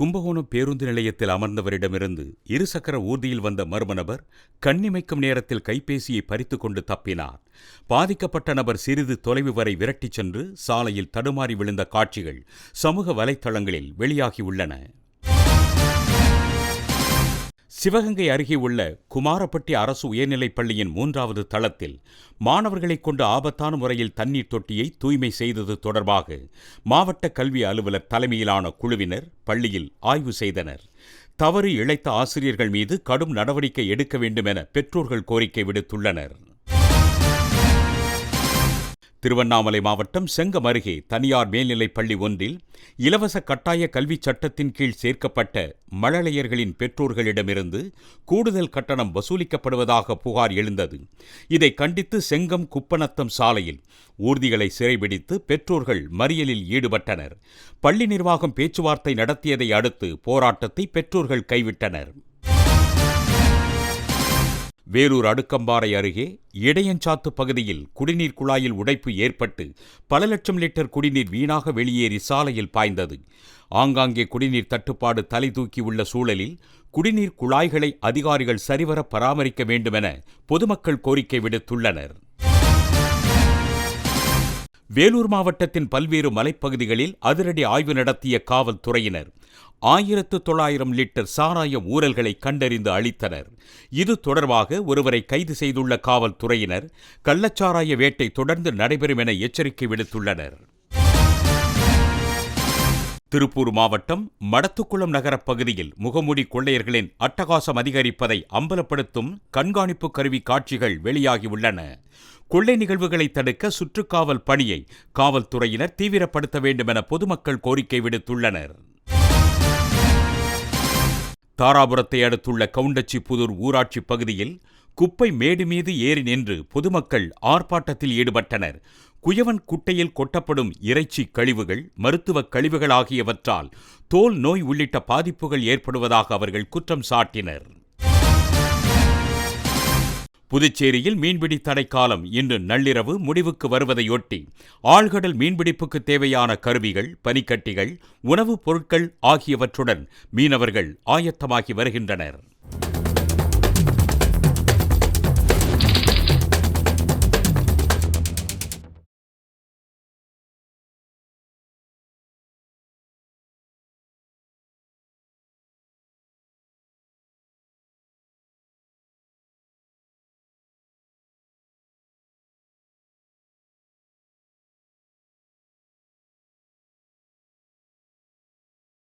கும்பகோணம் பேருந்து நிலையத்தில் அமர்ந்தவரிடமிருந்து இருசக்கர ஊர்தியில் வந்த மர்ம நபர் கண்ணிமைக்கும் நேரத்தில் கைபேசியை பறித்துக்கொண்டு தப்பினார். பாதிக்கப்பட்ட நபர் சிறிது தொலைவு வரை விரட்டிச் சென்று சாலையில் தடுமாறி விழுந்த காட்சிகள் சமூக வலைத்தளங்களில் வெளியாகியுள்ளன சிவகங்கை அருகே உள்ள குமாரப்பட்டி அரசு உயர்நிலைப் பள்ளியின் மூன்றாவது தளத்தில் மாணவர்களைக் கொண்டு ஆபத்தான முறையில் தண்ணீர் தொட்டியை தூய்மை செய்தது தொடர்பாக மாவட்ட கல்வி அலுவலர் தலைமையிலான குழுவினர் பள்ளியில் ஆய்வு செய்தனர். தவறு இழைத்த ஆசிரியர்கள் மீது கடும் நடவடிக்கை எடுக்க வேண்டும் என பெற்றோர்கள் கோரிக்கை விடுத்துள்ளனர். திருவண்ணாமலை மாவட்டம் செங்கம் அருகே தனியார் மேல்நிலைப் பள்ளி ஒன்றில் இலவச கட்டாய கல்விச் சட்டத்தின் கீழ் சேர்க்கப்பட்ட மழலையர்களின் பெற்றோர்களிடமிருந்து கூடுதல் கட்டணம் வசூலிக்கப்படுவதாக புகார் எழுந்தது. இதை கண்டித்து செங்கம் குப்பநத்தம் சாலையில் ஊர்திகளை சிறைபிடித்து பெற்றோர்கள் மறியலில் ஈடுபட்டனர். பள்ளி நிர்வாகம் பேச்சுவார்த்தை நடத்தியதை அடுத்து போராட்டத்தை பெற்றோர்கள் கைவிட்டனர். வேலூர் அடுக்கம்பாறை அருகே இடையஞ்சாத்து பகுதியில் குடிநீர் குழாயில் உடைப்பு ஏற்பட்டு பல லட்சம் லிட்டர் குடிநீர் வீணாக வெளியேறி சாலையில் பாய்ந்தது. ஆங்காங்கே குடிநீர் தட்டுப்பாடு தலை தூக்கியுள்ள சூழலில் குடிநீர் குழாய்களை அதிகாரிகள் சரிவர பராமரிக்க வேண்டுமென பொதுமக்கள் கோரிக்கை விடுத்துள்ளனர். வேலூர் மாவட்டத்தின் பல்வேறு மலைப்பகுதிகளில் அதிரடி ஆய்வு நடத்திய காவல்துறையினர் ஆயிரத்து தொள்ளாயிரம் லிட்டர் சாராய ஊழல்களை கண்டறிந்து அளித்தனர் இது தொடர்பாக ஒருவரை கைது செய்துள்ள காவல்துறையினர் கள்ளச்சாராய வேட்டை தொடர்ந்து நடைபெறும் என எச்சரிக்கை விடுத்துள்ளனர். திருப்பூர் மாவட்டம் மடத்துக்குளம் நகரப் பகுதியில் முகமூடி கொள்ளையர்களின் அட்டகாசம் அதிகரிப்பதை அம்பலப்படுத்தும் கண்காணிப்பு கருவி காட்சிகள் வெளியாகியுள்ளன. கொள்ளை நிகழ்வுகளை தடுக்க சுற்றுக்காவல் பணியை காவல்துறையினர் தீவிரப்படுத்த வேண்டும் என பொதுமக்கள் கோரிக்கை விடுத்துள்ளனர். தாராபுரத்தை அடுத்துள்ள கவுண்டச்சிப்புதூர் ஊராட்சி பகுதியில் குப்பை மேடு மீது ஏறி நின்று பொதுமக்கள் ஆர்ப்பாட்டத்தில் ஈடுபட்டனர். குயவன் குட்டையில் கொட்டப்படும் இறைச்சி கழிவுகள் மருத்துவக் கழிவுகள் ஆகியவற்றால் தோல் நோய் உள்ளிட்ட பாதிப்புகள் ஏற்படுவதாக அவர்கள் குற்றம் சாட்டினர். புதுச்சேரியில் மீன்பிடி தடைக்காலம் இன்று நள்ளிரவு முடிவுக்கு வருவதையொட்டி ஆழ்கடல் மீன்பிடிப்புக்கு தேவையான கருவிகள் பனிக்கட்டிகள் உணவுப் பொருட்கள் ஆகியவற்றுடன் மீனவர்கள் ஆயத்தமாகி வருகின்றனர்.